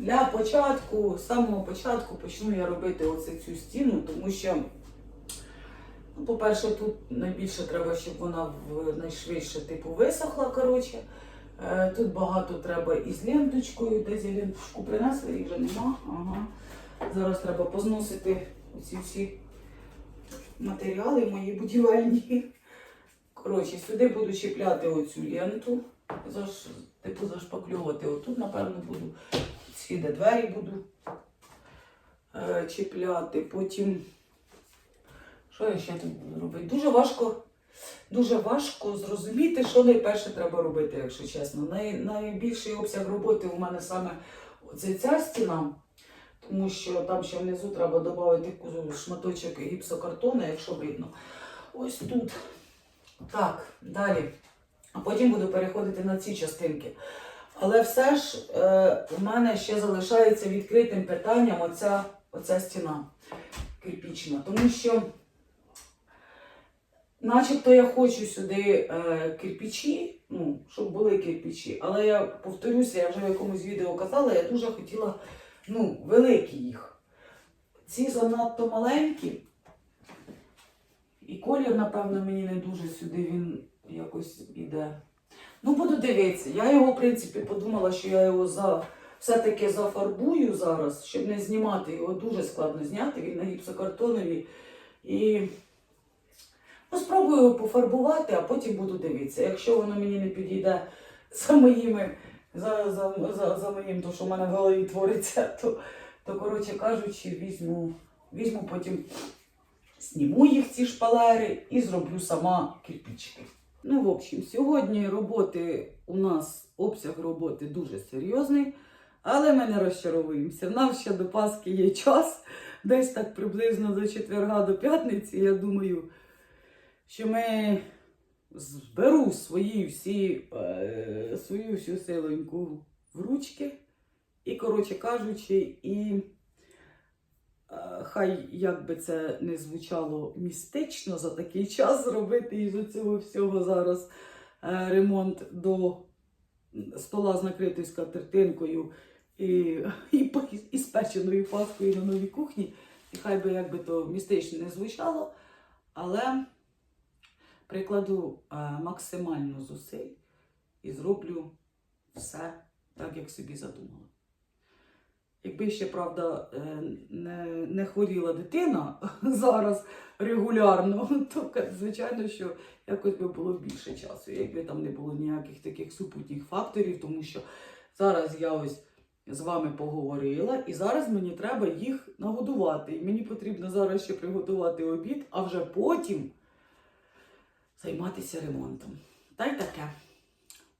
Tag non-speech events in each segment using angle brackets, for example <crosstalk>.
для початку, з самого початку почну я робити оце цю стіну, тому що, ну, по-перше, тут найбільше треба, щоб вона найшвидше типу висохла. коротше. Е, Тут багато треба із ленточкою, десь я ленточку принесли, їх вже нема. Ага. Зараз треба позносити оці всі матеріали мої будівельні. Коротше, сюди буду чіпляти оцю ленту, заш, типу зашпакльовувати. Отут, напевно, буду. Де двері буду е, чіпляти. Потім. Що я ще тут буду робити? Дуже важко, дуже важко зрозуміти, що найперше треба робити, якщо чесно. Най, найбільший обсяг роботи у мене саме оце ця стіна. Тому що там ще внизу треба додати шматочок гіпсокартону, якщо видно. Ось тут. Так, далі. А потім буду переходити на ці частинки. Але все ж е, у мене ще залишається відкритим питанням оця, оця стіна кирпічна. Тому що, начебто, я хочу сюди е, кирпичі, ну, щоб були кирпичі. Але я повторюся, я вже в якомусь відео казала, я дуже хотіла ну, великі їх. Ці занадто маленькі. І колір, напевно, мені не дуже сюди він якось іде. Ну, буду дивитися. Я його, в принципі, подумала, що я його за, все-таки зафарбую зараз, щоб не знімати. Його дуже складно зняти, він на гіпсокартонові. І ну, спробую його пофарбувати, а потім буду дивитися. Якщо воно мені не підійде за моїми, за, за, за, за моїм, то що в мене в голові твориться, то, то коротше кажучи, візьму, візьму потім Зніму їх ці шпалери і зроблю сама кирпичики. Ну, в общем, сьогодні роботи у нас обсяг роботи дуже серйозний, але ми не розчаровуємося. В нас ще до Пасхи є час, десь так приблизно до четверга до п'ятниці. Я думаю, що ми зберу свої всі, е, свою всю силоньку в ручки. І, коротше кажучи, і. Е, Хай як би це не звучало містично за такий час зробити із цього всього зараз е, ремонт до стола з накритою скатертинкою і, і, і з печеною паскою на новій кухні. І хай би як би то містично не звучало, але прикладу е, максимально зусиль і зроблю все так, як собі задумала. Якби ще, правда, е, не, не хворіла дитина <laughs> зараз регулярно, <laughs> то звичайно, що якось би було більше часу, якби там не було ніяких таких супутніх факторів, тому що зараз я ось з вами поговорила, і зараз мені треба їх нагодувати. Мені потрібно зараз ще приготувати обід, а вже потім займатися ремонтом. Та й таке.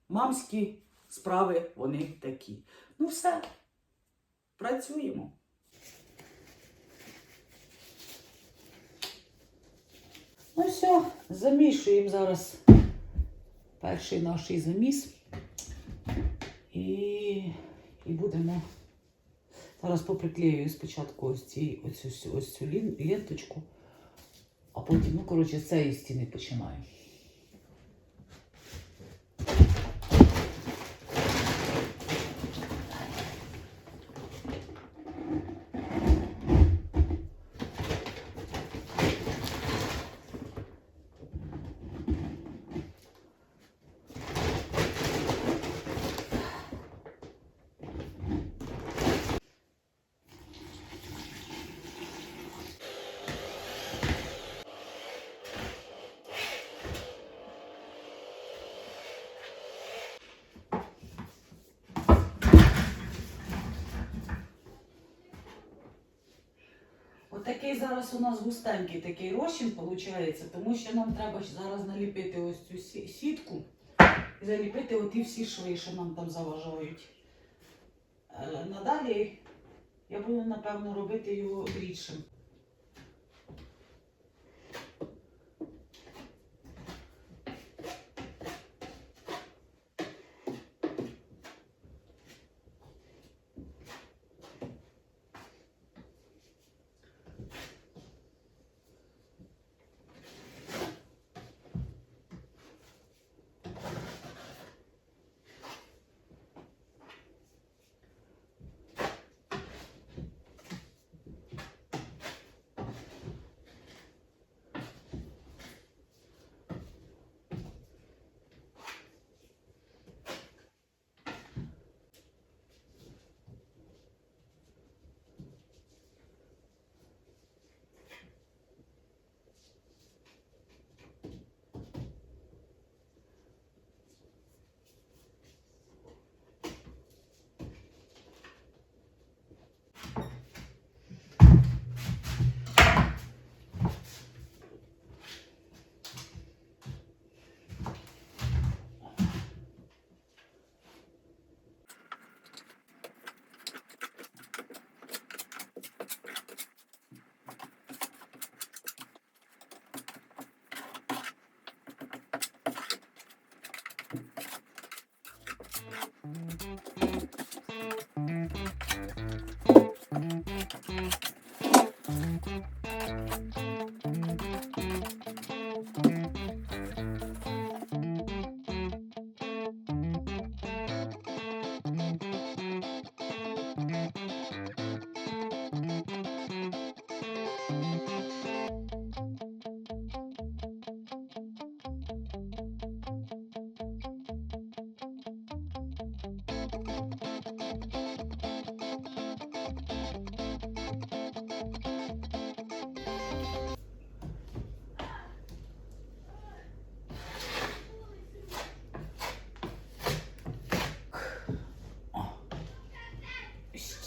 Мамські справи вони такі. Ну все. Працюємо. Ну все, замішуємо зараз перший наш заміс. І, і будемо. Зараз поприклею спочатку ось, ці, ось, ось, ось цю ленточку, а потім, ну, коротше, з цієї стіни починаю. Отакий зараз у нас густенький такий розчин виходить, тому що нам треба зараз наліпити ось цю сітку і заліпити оті всі шви, що нам там заважають. Е, Надалі я буду, напевно, робити його рідшим.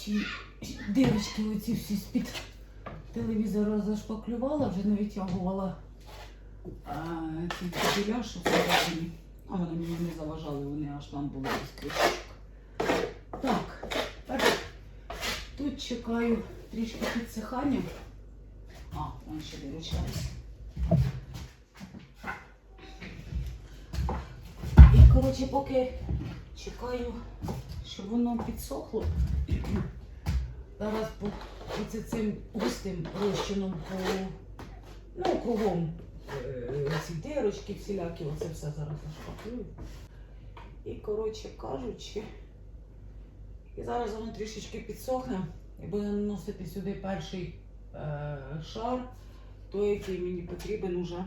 Ці дирочки оці всі з-під телевізора зашпаклювала, вже не витягувала ці кабеля, що всередині. А вони мені не заважали, вони аж там були без кришечок. Так, тепер тут чекаю трішки підсихання. А, вон ще дирочка. І, коротше, поки чекаю, щоб воно підсохло. Зараз по оце цим густим розчином по ну, кругом е, ці дирочки всілякі, оце все зараз зашпаклюю. І, коротше кажучи, і зараз воно трішечки підсохне і буде наносити сюди перший е, шар, той, який мені потрібен уже,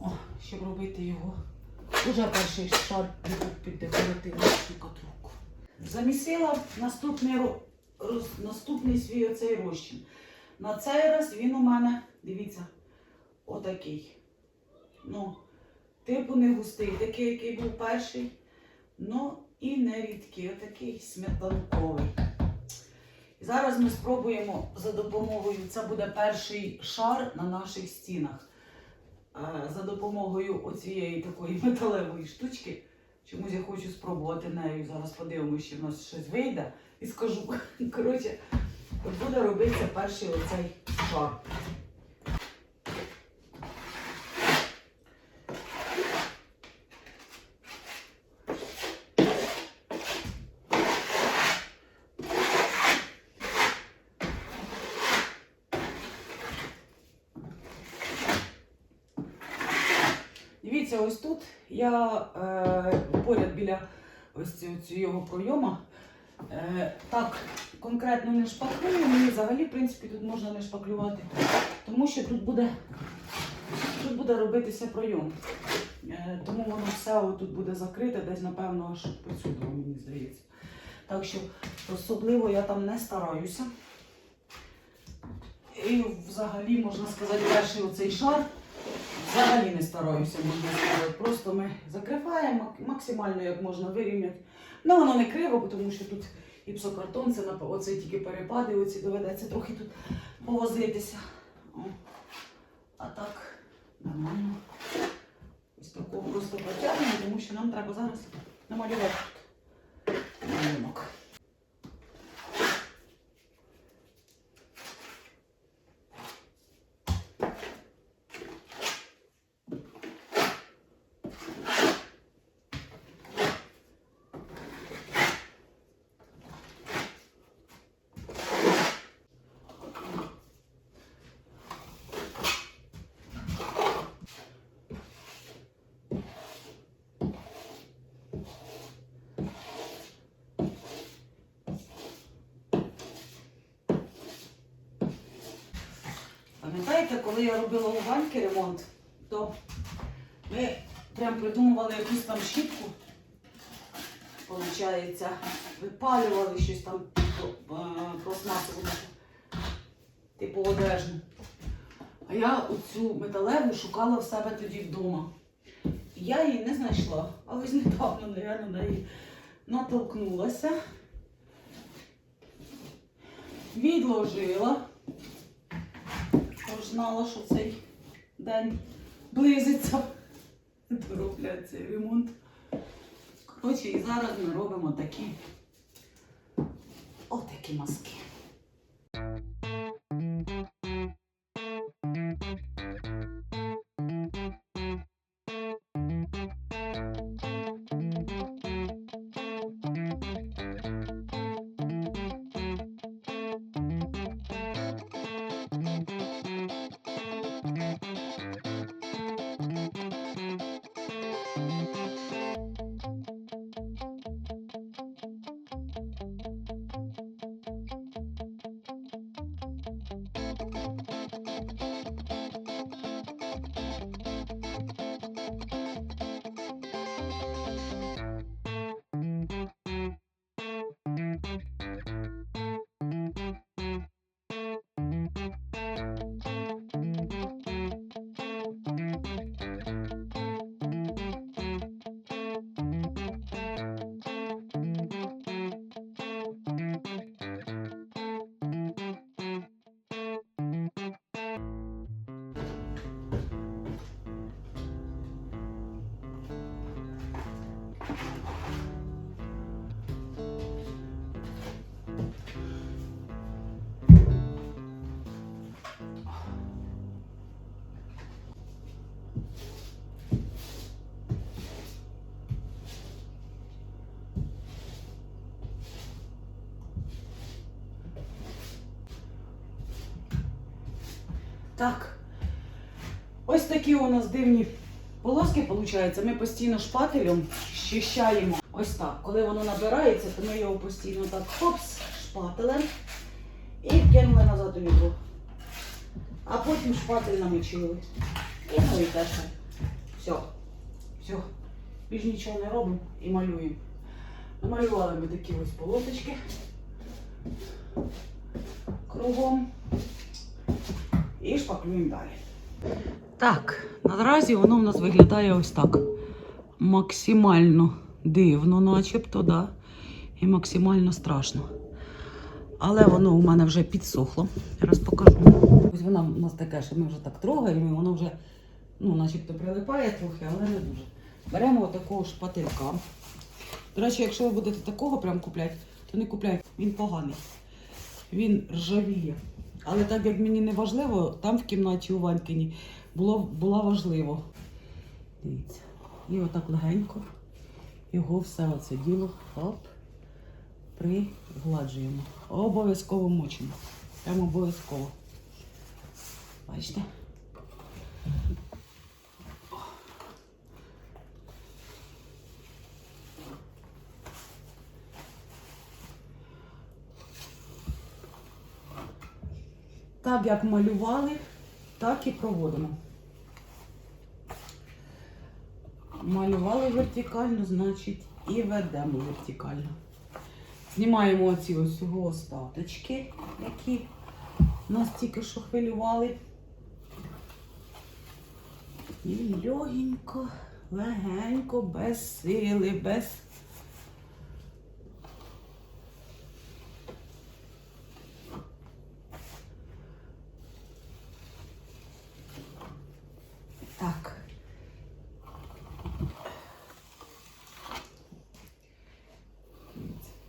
О, щоб робити його. Уже перший шар під декоративну штукатурку. Замісила наступний, роз- наступний свій оцей розчин. На цей раз він у мене, дивіться, отакий. Ну, типу не густий, такий, який був перший. Ну і не рідкий, отакий сметанковий. Зараз ми спробуємо за допомогою, це буде перший шар на наших стінах. Е, За допомогою оцієї такої <laughs> металевої штучки. Чомусь я хочу спробувати нею. Зараз подивимося, що в нас щось вийде. І скажу. <laughs> Коротше, буде робитися перший оцей шар. Дивіться, ось тут я е, поряд біля ось цього, пройома е, так конкретно не шпаклюю. Мені взагалі, в принципі, тут можна не шпаклювати, тому що тут буде, тут буде робитися пройом. Е, тому воно все тут буде закрите, десь, напевно, аж по сюди, мені здається. Так що особливо я там не стараюся. І взагалі, можна сказати, перший оцей шар взагалі не стараюся, можна сказати. Просто ми закриваємо максимально як можна вирівняти. Ну, воно не криво, тому що тут іпсокартон, це оце тільки перепади, оці доведеться трохи тут повозитися. О. А так, нормально. Ось такого просто протягнемо, тому що нам треба зараз намалювати малюнок. Пам'ятаєте, коли я робила у Ваньки ремонт, то ми прям придумували якусь там щітку. Получається, випалювали щось там е, пластмасову, типу одежну. А я оцю металеву шукала в себе тоді вдома. Я її не знайшла, але ось недавно я на неї натолкнулася, відложила. Знала, що цей день близиться. Дороблять цей ремонт. Коротше, і зараз ми робимо такі отакі маски. Так. Ось такі у нас дивні полоски, виходить. Ми постійно шпателем щищаємо. Ось так. Коли воно набирається, то ми його постійно так хопс, шпателем і кинули назад у відро. А потім шпатель намочили. І ну і теж. Все. Все. Більш нічого не робимо і малюємо. Намалювали ми такі ось полосочки кругом і шпаклюємо далі. Так, наразі воно в нас виглядає ось так. Максимально дивно, начебто, да? і максимально страшно. Але воно у мене вже підсохло. Зараз покажу. Ось вона у нас таке, що ми вже так трогаємо, і воно вже ну, начебто прилипає трохи, але не дуже. Беремо отакого шпателька. До речі, якщо ви будете такого прям купляти, то не купляйте, він поганий. Він ржавіє. Але так як мені не важливо, там в кімнаті у Ванькині було, було важливо. Дивіться. І отак легенько його все оце діло оп, пригладжуємо. Обов'язково мочимо. Прямо обов'язково. Бачите? Так як малювали, так і проводимо. Малювали вертикально, значить, і ведемо вертикально. Знімаємо оці ось остаточки, які нас тільки що хвилювали. І легенько, легенько, без сили, без. Так.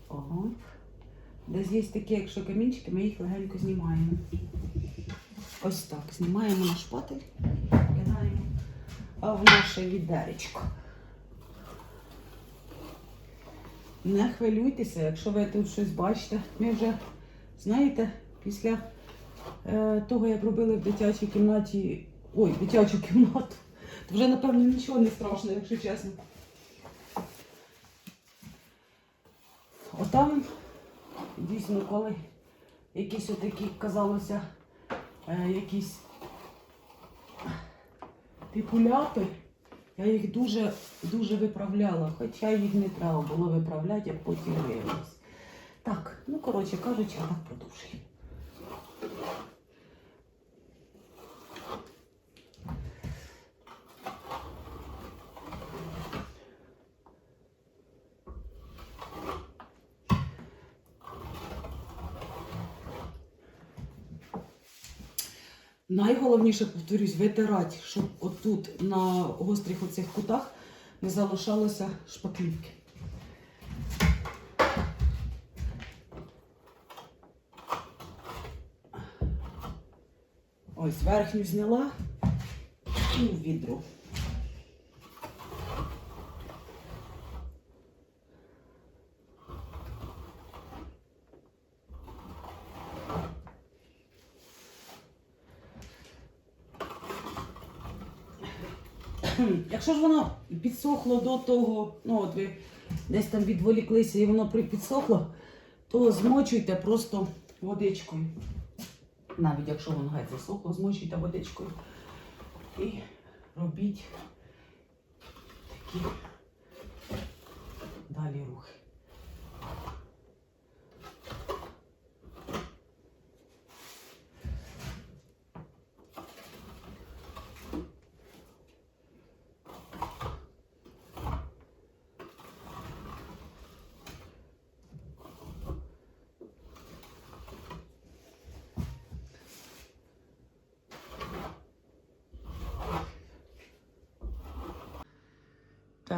Ого. Десь є такі, якщо камінчики, ми їх легенько знімаємо. Ось так. Знімаємо на шпатель, кидаємо в наше відеречко. Не хвилюйтеся, якщо ви тут щось бачите. Ми вже, знаєте, після е, того, як робили в дитячій кімнаті, ой, дитячу кімнату, то вже, напевно, нічого не страшно, якщо чесно. Отам, дійсно, коли якісь отакі, казалося, е, якісь піпуляти, я їх дуже, дуже виправляла, хоча їх не треба було виправляти, як потім виявилось. Так, ну коротше кажучи, так продовжуємо. Найголовніше, повторюсь, витирати, щоб отут на гострих оцих кутах не залишалося шпаклівки. Ось верхню зняла і в відро. Якщо ж воно підсохло до того, ну от ви десь там відволіклися і воно підсохло, то змочуйте просто водичкою. Навіть якщо воно геть засохло, змочуйте водичкою. І робіть такі далі рухи.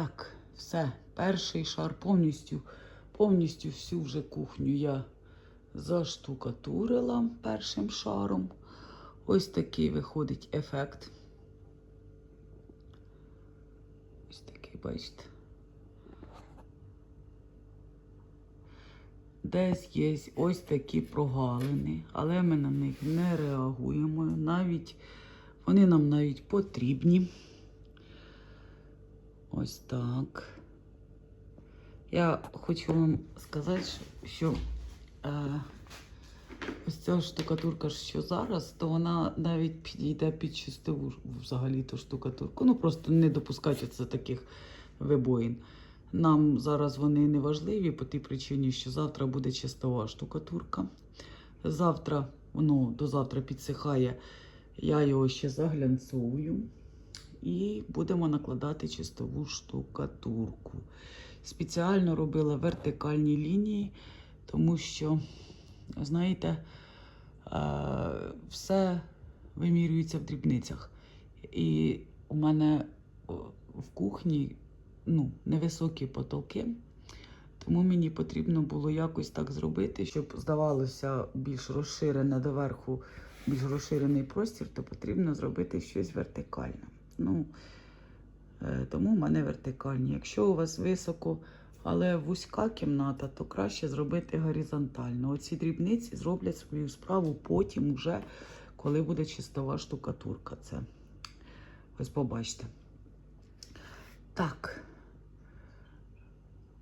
Так, все, перший шар повністю, повністю всю вже кухню я заштукатурила першим шаром. Ось такий виходить ефект. Ось такий, бачите. десь є ось такі прогалини, але ми на них не реагуємо. Навіть вони нам навіть потрібні. Ось так. Я хочу вам сказати, що е, ось ця штукатурка, що зараз, то вона навіть підійде під чистову взагалі ту штукатурку. Ну просто не допускати оце таких вибоїн. Нам зараз вони не важливі по тій причині, що завтра буде чистова штукатурка. Завтра, воно до завтра підсихає, я його ще заглянцовую. І будемо накладати чистову штукатурку. Спеціально робила вертикальні лінії, тому що, знаєте, е, все вимірюється в дрібницях. І у мене в кухні ну, невисокі потолки, тому мені потрібно було якось так зробити, щоб здавалося більш розширене доверху, більш розширений простір, то потрібно зробити щось вертикальне. Ну, е, тому в мене вертикальні. Якщо у вас високо, але вузька кімната, то краще зробити горизонтально. Оці дрібниці зроблять свою справу потім, уже, коли буде чистова штукатурка. Це ось побачите. Так.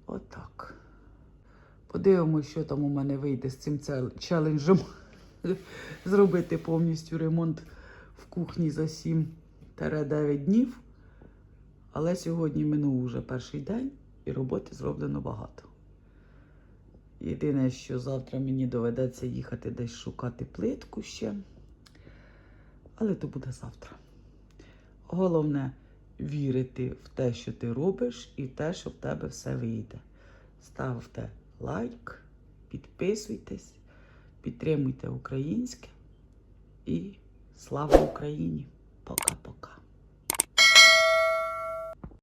Отак. Подивимося, що там у мене вийде з цим челенджем. <laughs> Зробити повністю ремонт в кухні за 7-9 днів. Але сьогодні минув уже перший день і роботи зроблено багато. Єдине, що завтра мені доведеться їхати десь шукати плитку ще. Але то буде завтра. Головне вірити в те, що ти робиш, і в те, що в тебе все вийде. Ставте лайк, підписуйтесь, підтримуйте українське і слава Україні! poco a poco.